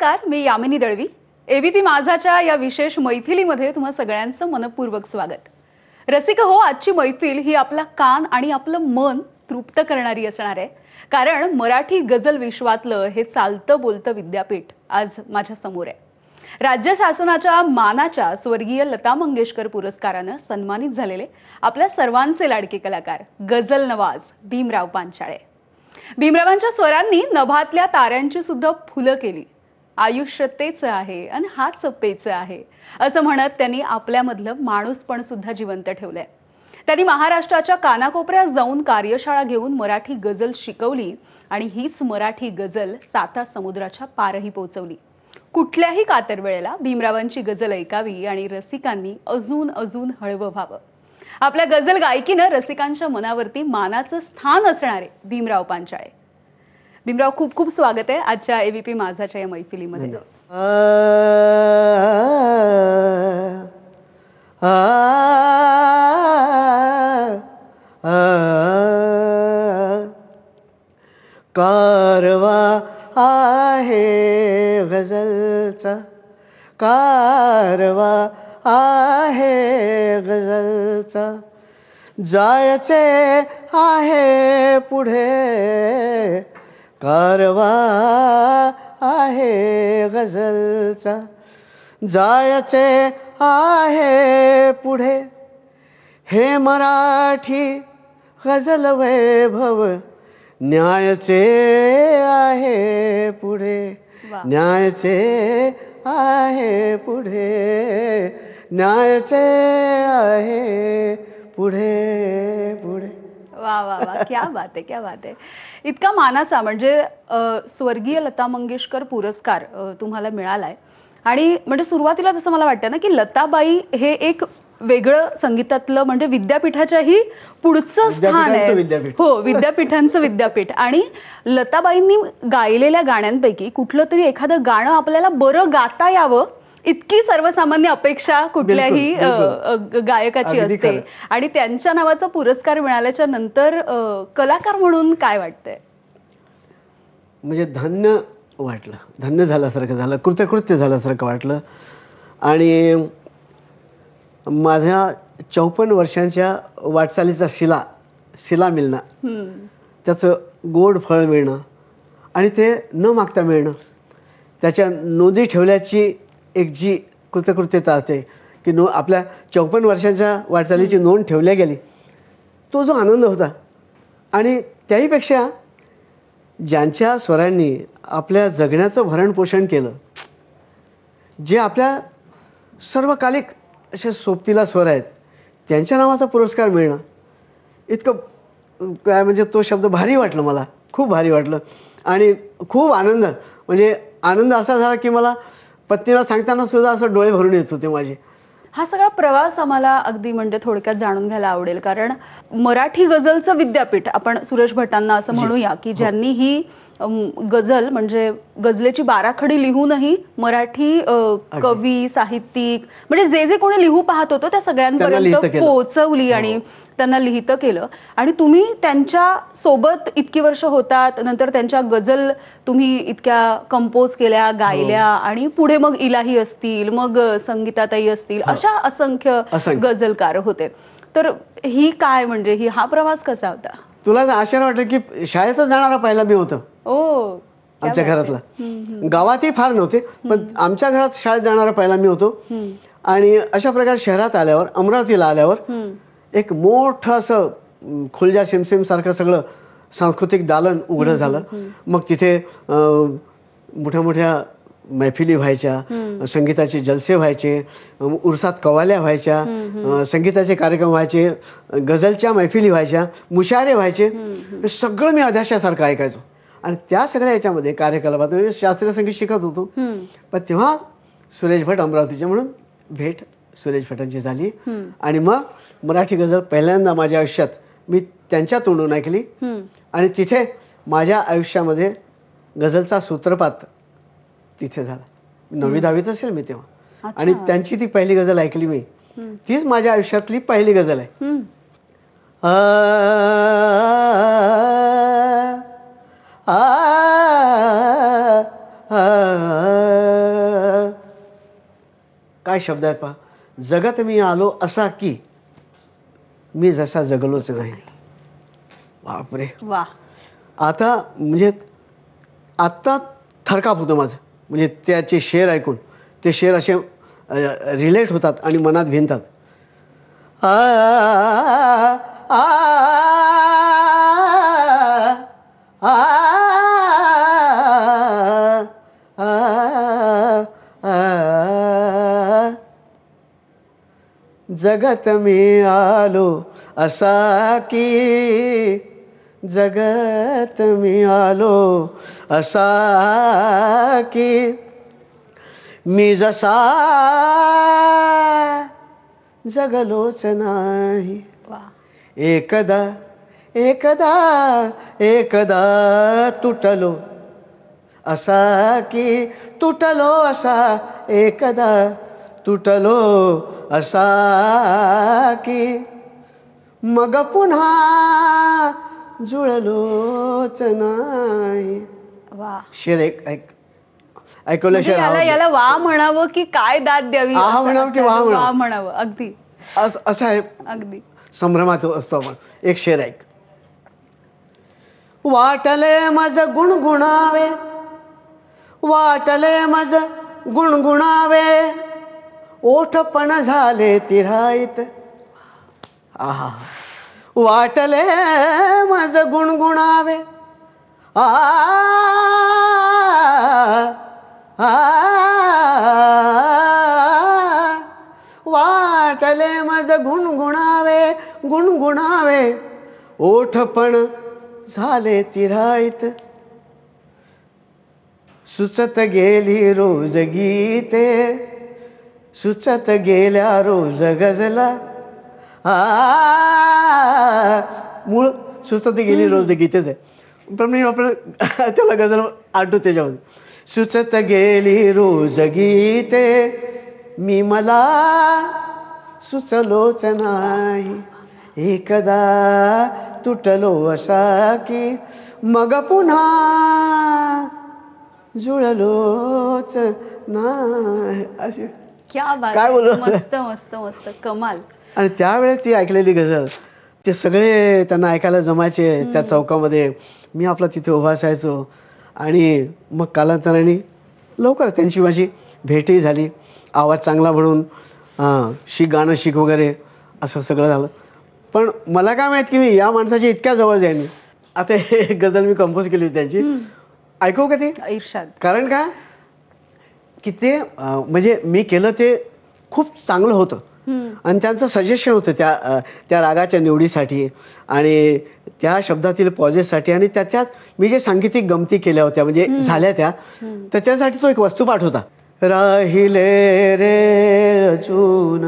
नमस्कार मी यामिनी दळवी. एबीपी माझाच्या या विशेष मैफिलीमध्ये तुम्हा सगळ्यांचं मनपूर्वक स्वागत. रसिक हो आजची मैफिल ही आपला कान आणि आपलं मन तृप्त करणारी असणार आहे. कारण मराठी गझल विश्वातलं हे चालतं बोलतं विद्यापीठ आज माझ्यासमोर आहे. राज्य शासनाच्या मानाच्या स्वर्गीय लता मंगेशकर पुरस्कारानं सन्मानित झालेले आपल्या सर्वांचे लाडके कलाकार गझल नवाज भीमराव पांचाळे. भीमरावांच्या स्वरांनी नभातल्या ताऱ्यांची सुद्धा फुलं केली. आयुष्य तेच आहे आणि हाच पेच आहे. असं म्हणत त्यांनी आपल्यामधलं माणूसपण सुद्धा जिवंत ठेवलंय. त्यांनी महाराष्ट्राच्या कानाकोपऱ्यात जाऊन कार्यशाळा घेऊन मराठी गझल शिकवली आणि हीच मराठी गझल साता समुद्राच्या पारही पोहोचवली कुठल्याही कातरवेळेला भीमरावांची गझल ऐकावी आणि रसिकांनी अजून अजून हळवं व्हावं. आपल्या गझल गायकीनं रसिकांच्या मनावरती मानाचं स्थान असणारे भीमराव पांचाळे. भीमराव खूप खूप स्वागत आहे आजच्या एबीपी माझाच्या या मैफिलीमध्ये. कारवा आहे गझलचा कारवा आहे गझलचा जायचे आहे पुढे कारवा आहे गझलचा. जायचे आहे पुढे. हे मराठी गझल वैभव न्यायचे आहे पुढे. न्यायचे आहे पुढे. न्यायचे आहे पुढे पुढे. वा वा वा. क्या बात आहे क्या बात आहे. इतका मानाचा म्हणजे स्वर्गीय लता मंगेशकर पुरस्कार तुम्हाला मिळालाय. आणि म्हणजे सुरुवातीला जसं मला वाटतं ना की लताबाई हे एक वेगळं संगीतातलं म्हणजे विद्यापीठाच्याही पुढचं स्थान आहे. हो विद्यापीठांचं विद्यापीठ. आणि लताबाईंनी गायलेल्या गाण्यांपैकी कुठलं तरी एखादं गाणं आपल्याला बरं गाता यावं इतकी सर्वसामान्य अपेक्षा कुठल्याही गायकाची असते. आणि त्यांच्या नावाचा पुरस्कार मिळाल्याच्या नंतर कलाकार म्हणून काय वाटतंय? म्हणजे धन्य वाटलं. धन्य झाल्यासारखं झालं. कृतकृत्य झाल्यासारखं वाटलं. आणि माझ्या चौपन्न वर्षांच्या वाटचालीचा शिला शिला मिळणं. त्याचं गोड फळ मिळणं. आणि ते न मागता मिळणं. त्याच्या नोंदी ठेवल्याची एक जी कृतकृत्यता असते की नो आपल्या चौपन्न वर्षांच्या वाटचालीची नोंद ठेवल्या गेली. तो जो आनंद होता. आणि त्याहीपेक्षा ज्यांच्या स्वरांनी आपल्या जगण्याचं भरणपोषण केलं जे आपल्या सर्वकालिक असे सोबतीला स्वर आहेत त्यांच्या नावाचा पुरस्कार मिळणं इतकं काय म्हणजे तो शब्द भारी वाटलं मला. खूप भारी वाटलं. आणि खूप आनंद. म्हणजे आनंद असा झाला की मला पत्नीला सांगताना सुद्धा असं डोळे भरून येत होते माझे हा सगळा प्रवास आम्हाला अगदी म्हणजे थोडक्यात जाणून घ्यायला आवडेल कारण मराठी गझलचं विद्यापीठ आपण सुरेश भटांना असं. म्हणूया की हो. ज्यांनी ही गझल म्हणजे गझलेची बाराखडी लिहूनही मराठी. कवी साहित्यिक म्हणजे जे जे कोणी लिहू पाहत होतं त्या सगळ्यांपर्यंत. पोहोचवली आणि हो. त्यांना लिहितं केलं. आणि तुम्ही त्यांच्यासोबत इतकी वर्ष होतात नंतर त्यांच्या गझल तुम्ही इतक्या कंपोज केल्या गायल्या आणि पुढे मग इलाही असतील मग संगीताताई असतील हो. अशा असंख्य. गझलकार होते. तर ही काय म्हणजे ही हा प्रवास कसा होता? तुला आश्चर्य वाटलं की शाळेतच जाणारा पहिला मी होतो. ओ आमच्या. घरातला. गावातही फार नव्हते पण आमच्या घरात शाळेत जाणारा पहिला मी होतो. आणि अशा प्रकारे शहरात आल्यावर अमरावतीला आल्यावर एक मोठं असं खुलजा सिमसिम सारखं सगळं सांस्कृतिक दालन उघडं झालं. मग तिथे मोठ्या मोठ्या मैफिली व्हायच्या. संगीताचे जलसे व्हायचे उरसात कवाल्या व्हायच्या संगीताचे कार्यक्रम व्हायचे गझलच्या मैफिली व्हायच्या मुशारे व्हायचे. सगळं मी अध्याशासारखं ऐकायचो. आणि त्या सगळ्या याच्यामध्ये कार्यकलापात म्हणजे शास्त्रीय संगीत शिकत होतो. पण तेव्हा सुरेश भट अमरावतीचे म्हणून भेट सुरेश भटांची झाली. आणि मग मराठी गझल पहिल्यांदा माझ्या आयुष्यात मी त्यांच्या तोंडून ऐकली. आणि तिथे माझ्या आयुष्यामध्ये गझलचा सूत्रपात तिथे झाला. नववी दहावीत असेल मी तेव्हा. आणि त्यांची ती पहिली गझल ऐकली मी. तीच माझ्या आयुष्यातली पहिली गझल आहे. काय शब्द आहेत पहा. जगत मी आलो असा की मी जसा जगलोच नाही बापरे वा आता म्हणजे आत्ता थरकाप होतो माझं म्हणजे त्याचे शेर ऐकून ते शेर असे रिलेट होतात आणि मनात भिनतात आ, आ, आ, जगत मी आलो असा की जगत मी आलो असा की मी जसा जगलोच नाही. एकदा एकदा एकदा तुटलो असा की तुटलो असा एकदा तुटलो असा की मग पुन्हा जुळलोच नाही शेर एक ऐक ऐकवलं म्हणजे शेर याला वा म्हणावं की काय दाद द्यावी? म्हणावं की वा म्हणावं? अगदी. अस- असं आहे. अगदी. संभ्रमात असतो आपण. एक शेर ऐक वाटले मज गुणगुणावे. वाटले मज गुणगुणावे. ओठपण झाले तिराईत. आहा. वाटले माझ गुणगुणावे. आ आ वाटले माझ गुणगुणावे गुणगुणावे. ओठपण झाले तिराईत. सुचत गेली रोज गीते. सुचत गेल्या रोज गजला. मूळ सुचत गेली रोज गीतेच आहे. पण मी आपण त्याला गजल आठवतो त्याच्यामध्ये. सुचत गेली रोज गीते मी मला सुचलोच नाही. एकदा तुटलो असा की मग पुन्हा जुळलोच नाही. अशी क्या बात काय. बोलू? मस्त मस्त मस्त. कमाल. आणि त्यावेळेस ती ऐकलेली गझल ते सगळे त्यांना ऐकायला जमायचे त्या चौकामध्ये. मी आपला तिथे उभा असायचो आणि मग कालांतराने लवकर त्यांची माझी भेटही झाली. आवाज चांगला म्हणून शिक गाणं शिक वगैरे असं सगळं झालं. पण मला काय माहीत की मी या माणसाच्या इतक्या जवळ जाईन. आता हे गझल मी कंपोज केली होती त्यांची. ऐकू का ती? कारण का? की ते म्हणजे मी केलं ते खूप चांगलं होतं. आणि त्यांचं सजेशन होतं त्या त्या रागाच्या निवडीसाठी आणि त्या शब्दातील पॉझेससाठी आणि त्याच्यात मी जे सांगीतिक गमती केल्या होत्या म्हणजे झाल्या त्या. त्याच्यासाठी तो एक वस्तुपाठ होता राहिले रे अजून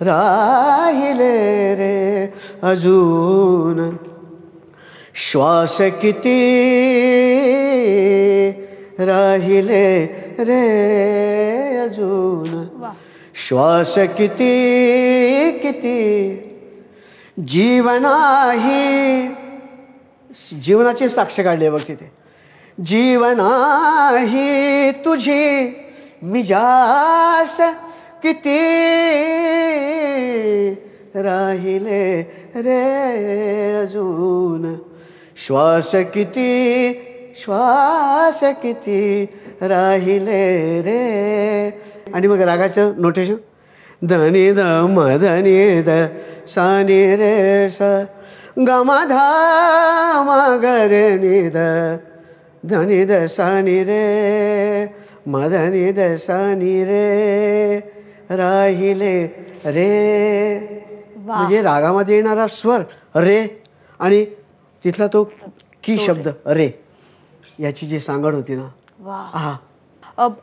राहिले रे अजून श्वास किती राहिले रे अजून श्वास किती किती? जीवनाही. जीवनाची साक्ष काढली बघ तिथे. जीवनाही तुझी मिजास किती? राहिले रे अजून श्वास किती श्वास किती? राहिले रे. आणि मग रागाचं नोटेशन धनी द म धनी द सानी रे स. ग म धा म ग रे नि द धनी द सानी रे. म धनी द सानी रे. राहिले रे. म्हणजे रागामध्ये येणारा स्वर रे आणि तिथला तो की शब्द रे याची जी सांगड होती ना वा.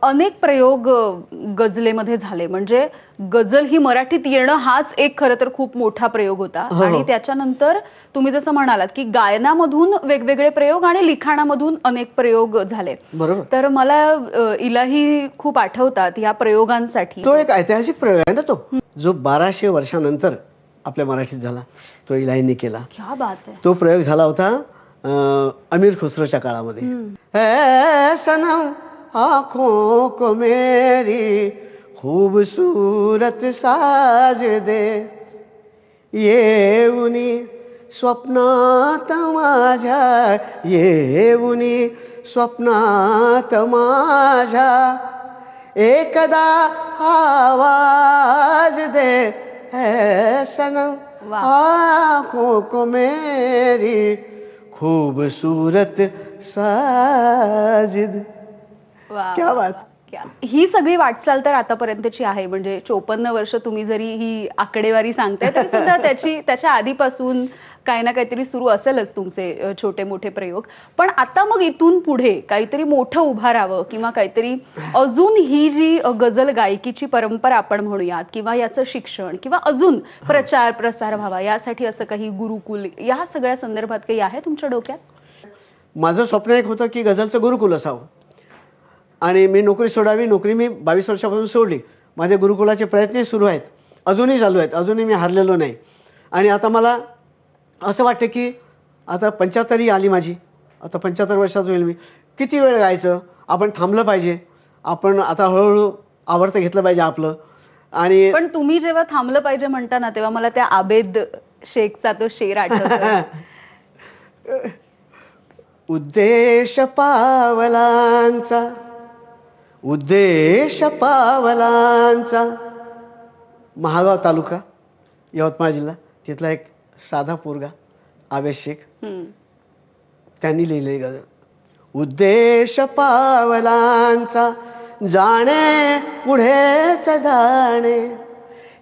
अनेक प्रयोग अ, गझलेमध्ये झाले. म्हणजे गझल ही मराठीत येणं हाच एक खरं तर खूप मोठा प्रयोग होता. हो, हो. आणि त्याच्यानंतर तुम्ही जसं म्हणालात की गायनामधून वेगवेगळे प्रयोग आणि लिखाणामधून अनेक प्रयोग झाले. बरोबर. तर मला इलाही खूप आठवतात या प्रयोगांसाठी. तो एक ऐतिहासिक प्रयोग आहे ना तो. जो बाराशे वर्षानंतर आपल्या मराठीत झाला. तो इलाहींनी केला. क्या बात आहे. तो प्रयोग झाला होता अमीर खुसरोच्या काळामध्ये हम्म. है सनम आँखों को मेरी खूबसूरत साज दे येऊनी स्वप्नात माझ्या येऊनी स्वप्नात माझ्या एकदा आवाज़ दे है सनम. आँखों को मेरी खूबसूरत साजिद. वा, क्या बात. ही सगळी वाटचाल तर आतापर्यंतची आहे. म्हणजे चोपन्न वर्ष तुम्ही जरी ही आकडेवारी सांगताय तरी सुद्धा त्याची त्याच्या आधीपासून काही ना काहीतरी सुरू असेलच तुमचे छोटे मोठे प्रयोग. पण आता मग इथून पुढे काहीतरी मोठं उभारावं किंवा काहीतरी अजून ही जी गझल गायकीची परंपरा आपण म्हणूयात किंवा याचं शिक्षण किंवा अजून प्रचार प्रसार व्हावा यासाठी असं काही गुरुकुल या सगळ्या संदर्भात काही आहे तुमच्या डोक्यात? माझं स्वप्न एक होतं की गझलचं गुरुकुल असावं. आणि मी नोकरी सोडावी नोकरी मी बावीस वर्षापासून सोडली. माझे गुरुकुलाचे प्रयत्नही सुरू आहेत. अजूनही चालू आहेत. अजूनही मी हारलेलो नाही. आणि आता मला असं वाटतं की आता पंच्याहत्तरही आली माझी. आता पंच्याहत्तर वर्षात होईल मी. किती वेळ गायचं? आपण थांबलं पाहिजे. आपण आता हळूहळू आवडतं घेतलं पाहिजे आपलं. आणि पण तुम्ही जेव्हा थांबलं पाहिजे म्हणता ना तेव्हा मला त्या आबेद शेखचा तो शेर आठवतो. उद्देश पावलांचा उद्देश पावलांचा. महागाव तालुका यवतमाळ जिल्हा तिथला एक साधा पोरगा आवेश शेख हम्म. त्यांनी लिहिले गझल उद्देश पावलांचा जाणे पुढेच जाणे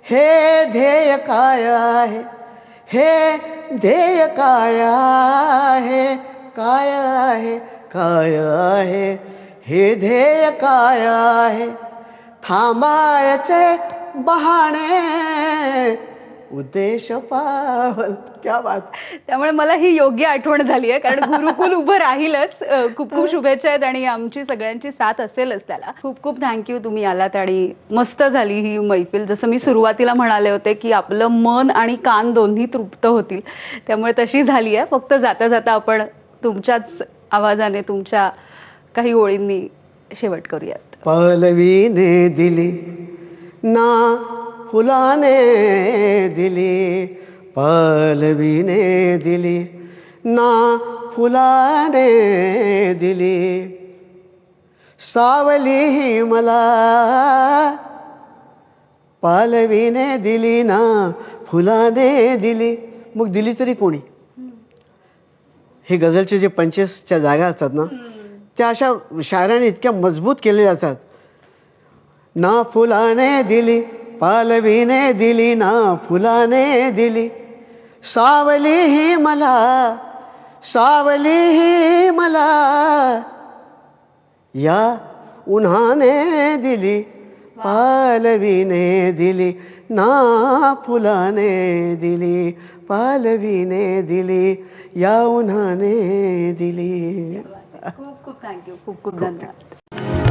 हे ध्येय काय आहे? हे ध्येय काय आहे? काय आहे? काय आहे? हे ध्येय काय आहे? थांबायचे बहाणे. उद्देश पावल. क्या बात. त्यामुळे मला ही योग्य आठवण झाली आहे कारण गुरुकुल उभं राहीलच. खूप खूप शुभेच्छा आहेत आणि आमची सगळ्यांची साथ असेलच त्याला. खूप खूप थँक्यू तुम्ही आलात आणि मस्त झाली ही मैफिल. जसं मी सुरुवातीला म्हणाले होते की आपलं मन आणि कान दोन्ही तृप्त होतील. त्यामुळे तशी झाली आहे. फक्त जाता जाता आपण तुमच्याच आवाजाने तुमच्या काही ओळींनी शेवट करूयात. पलवीने दिली ना फुलाने दिली पलवीने दिली ना फुलाने दिली. सावली ही मला पालवीने दिली ना फुलाने दिली. मग दिली तरी कोणी? हे गझलचे जे पंचेसच्या जागा असतात ना त्या अशा शायराने इतक्या मजबूत केलेल्या असतात. ना फुलाने दिली पालवीने दिली ना फुलाने दिली. सावली ही मला सावली ही मला. या उन्हाने दिली पालवीने दिली ना फुलाने दिली पालवीने दिली या उन्हाने दिली. खूप खूप थँक्यू खूप खूप धन्यवाद.